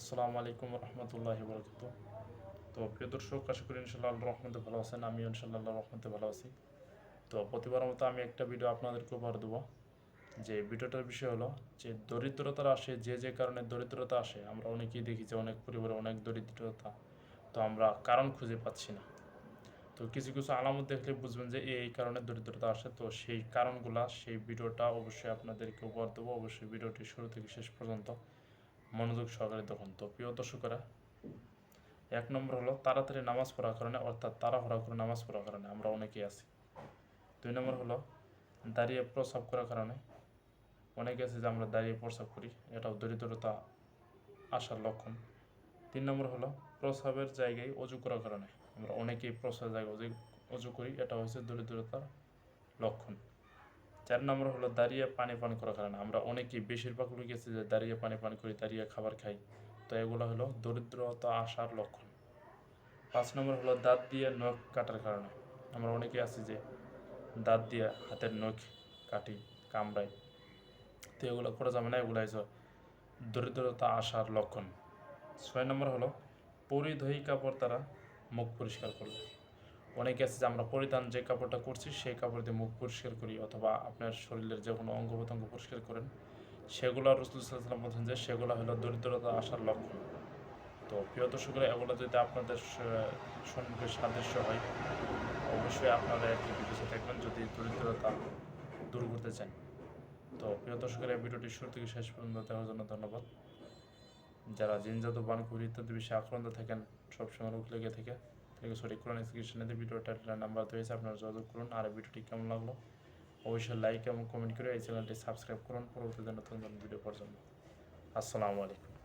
আসসালামু আলাইকুম রহমতুল্লাহ বরকত। তো প্রিয় দর্শক, আশা করি ইনশাল্লাহ আল্লাহ রহমতে ভালো আছেন আমি ইনশাল্লাহ রহমতে ভালো আছি। তো প্রতিবার মতো আমি একটা ভিডিও আপনাদেরকে উপহার দেবো। যে ভিডিওটার বিষয় হলো যে দরিদ্রতার আসে, যে যে কারণে দরিদ্রতা আসে, আমরা অনেকেই দেখি যে অনেক পরিবারে অনেক দরিদ্রতা। তো আমরা কারণ খুঁজে পাচ্ছি না। তো কিছু কিছু আলামত দেখলে বুঝবেন যে এই কারণে দরিদ্রতা আসে। তো সেই কারণগুলা, সেই ভিডিওটা অবশ্যই আপনাদেরকে উপহার দেবো। অবশ্যই ভিডিওটি শুরু থেকে শেষ পর্যন্ত মনোযোগ সহকারে দেখুন। তো প্রিয় দর্শকরা, এক নম্বর হলো তাড়াতাড়ি নামাজ পড়ার কারণে, অর্থাৎ তাড়াহুড়া করে নামাজ পড়ার কারণে আমরা অনেকেই আছি। দুই নম্বর হলো দাঁড়িয়ে প্রস্রাব করার কারণে, অনেকে আছে যে আমরা দাঁড়িয়ে প্রস্রাব করি, এটাও দরিদ্রতা আসার লক্ষণ। তিন নম্বর হলো প্রস্রাবের জায়গায় অজু করার কারণে, আমরা অনেকেই প্রস্রাবের জায়গায় অজু অজু করি, এটা হচ্ছে দরিদ্রতার লক্ষণ। চার নম্বর হলো দাঁড়িয়ে পানি পান করার কারণে। আমরা অনেকেই বেশিরভাগ লোক আছে যে দাঁড়িয়ে পানি পান করি, দাঁড়িয়ে খাবার খাই। তো এগুলো হলো দরিদ্রতা আসার লক্ষণ। পাঁচ নম্বর হলো দাঁত দিয়ে নখ কাটার কারণে। আমরা অনেকেই আছি যে দাঁত দিয়ে হাতের নখ কাটি, কামড়াই। তো এগুলো করা যাবে না, এগুলো হচ্ছে দরিদ্রতা আসার লক্ষণ। ছয় নম্বর হলো পরিধেয়ী কাপড় তারা মুখ পরিষ্কার করলে। অনেকে আছে যে আমরা পরিধান যে কাপড়টা করছি, সেই কাপড় দিয়ে মুখ পরিষ্কার করি অথবা আপনার শরীরের যে কোনো অঙ্গ প্রত্যঙ্গ পরিষ্কার করেন। সেগুলো রসুল সাল্লাম বলছেন যে সেগুলো হলো দরিদ্রতা আসার লক্ষণ। তো প্রিয় দর্শকরা, এগুলো যদি আপনাদের সম্মুখে সাদৃশ্য হয়, অবশ্যই আপনারা একটি বিদেশে থাকবেন যদি দরিদ্রতা দূর করতে চান। তো প্রিয় দর্শকেরা, এই ভিডিওটি শুরু থেকে শেষ পর্যন্ত দেওয়ার জন্য ধন্যবাদ। যারা জিনজাত, বানকুর ইত্যাদি বিষয়ে আক্রান্ত থাকেন, সবসময় রোগ লেগে থেকে। থেকে সরি করুন স্ক্রিপশনে ভিডিও নাম্বার রয়েছে আপনারা যোগাযোগ করুন। আর ভিডিওটি কেমন লাগল? অবশ্যই লাইক এবং কমেন্ট করে এই চ্যানেলটি সাবস্ক্রাইব করুন। পরবর্তীতে নতুন নতুন ভিডিও পর্যন্ত আসসালামু আলাইকুম।